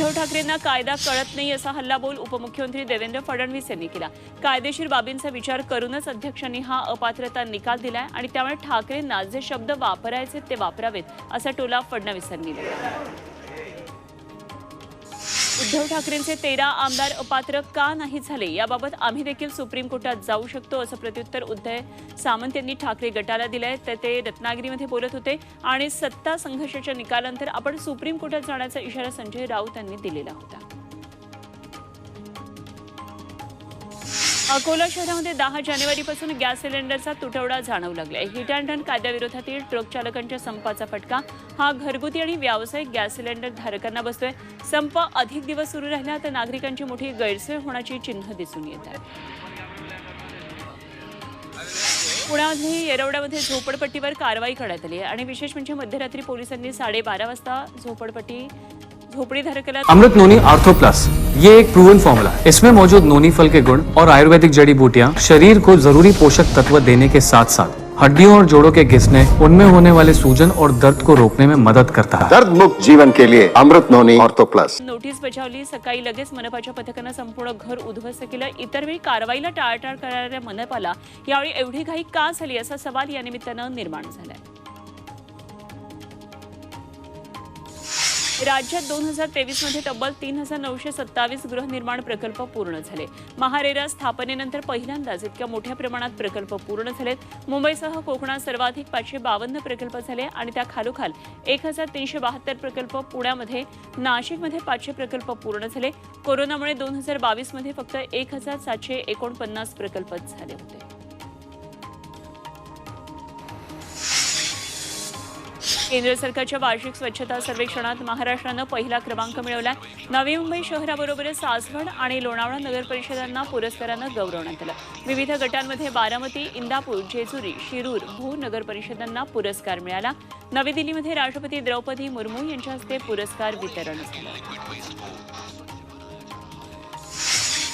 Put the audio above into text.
उद्धव ठाकरेंना कायदा कळत नाही असा हल्लाबोल उपमुख्यमंत्री देवेंद्र फडणवीस यांनी केला. कायदेशीर बाबींचा विचार करूनच अध्यक्षांनी हा अपात्रता निकाल दिलाय आणि त्यामुळे ठाकरेंना जे शब्द वापरायचे ते वापरावेत असा टोला फडणवीसांनी दिला उद्धव ठाकरेंचे तेरा आमदार अपात्र का नाही झाले? याबाबत आम्ही देखील सुप्रीम कोर्टात जाऊ शकतो असं प्रत्युत्तर उद्धव सामंत यांनी ठाकरे गटाला दिलंय. तर ते रत्नागिरीमध्ये बोलत होते आणि सत्ता संघर्षाच्या निकालानंतर आपण सुप्रीम कोर्टात जाण्याचा इशारा संजय राऊत यांनी दिलेला होता. अकोला शहरामध्ये दहा जानेवारीपासून गॅस सिलेंडरचा तुटवडा जाणवू लागलाय. हिट अँड रन कायद्याविरोधातील ट्रक चालकांच्या संपाचा फटका. हा घरगुती आणि व्यावसायिक गॅस सिलेंडर धारकांना बसतोय. संप अधिक दिवस सुरू राहिला तर नागरिकांची मोठी गैरसोय होण्याची चिन्ह दिसून येत आहे. पुण्यामध्ये येरवड्यामध्ये झोपडपट्टीवर कारवाई करण्यात आली आहे आणि विशेष म्हणजे मध्यरात्री पोलिसांनी साडेबारा वाजता झोपडपट्टी झोपडीधारकाला अमृत नोनी आर्थो प्लस ये एक प्रूवन फॉर्मूला है इसमें मौजूद नोनी फल के गुण और आयुर्वेदिक जड़ी बूटियाँ शरीर को जरूरी पोषक तत्व देने के साथ साथ हड्डियों और जोड़ों के घिसने उनमें होने वाले सूजन और दर्द को रोकने में मदद करता है। दर्द मुक्त जीवन के लिए Amrit Noni Ortho Plus notice बजावली सकाळी लगेच मनपाच्या पथकानं संपूर्ण घर उद्ध्वस्त केलं. इतर वेळी कारवाईला टाळाटाळ करणाऱ्या मनपाला यावेळी एवढी घाई का झाली असा सवाल या निमित्तानं निर्माण झालाय. राज्यात दोन हजार तेवीसमध्ये तब्बल तीन हजार नऊशे सत्तावीस गृहनिर्माण प्रकल्प पूर्ण झाले. महारेरा स्थापनेनंतर पहिल्यांदाच इतक्या मोठ्या प्रमाणात प्रकल्प पूर्ण झालेत. मुंबईसह कोकणात सर्वाधिक पाचशे बावन्न प्रकल्प झाले आणि त्या खालोखाल एक हजार तीनशे बहात्तर प्रकल्प पुण्यामध्ये नाशिकमध्ये पाचशे प्रकल्प पूर्ण झाले. कोरोनामुळे दोन हजार बावीसमध्ये फक्त एक हजार सातशे एकोणपन्नास प्रकल्प झाले होते. केंद्र सरकारच्या वार्षिक स्वच्छता सर्वेक्षणात महाराष्ट्रानं पहिला क्रमांक मिळवला नवी मुंबई शहराबरोबरच सासवड आणि लोणावळा नगर परिषदांना पुरस्कारानं गौरवण्यात आलं. विविध गटांमध्ये बारामती इंदापूर जेजुरी शिरूर भू नगर परिषदांना पुरस्कार मिळाला. नवी दिल्लीमध्ये राष्ट्रपती द्रौपदी मुर्मू यांच्या हस्ते पुरस्कार वितरण झालं.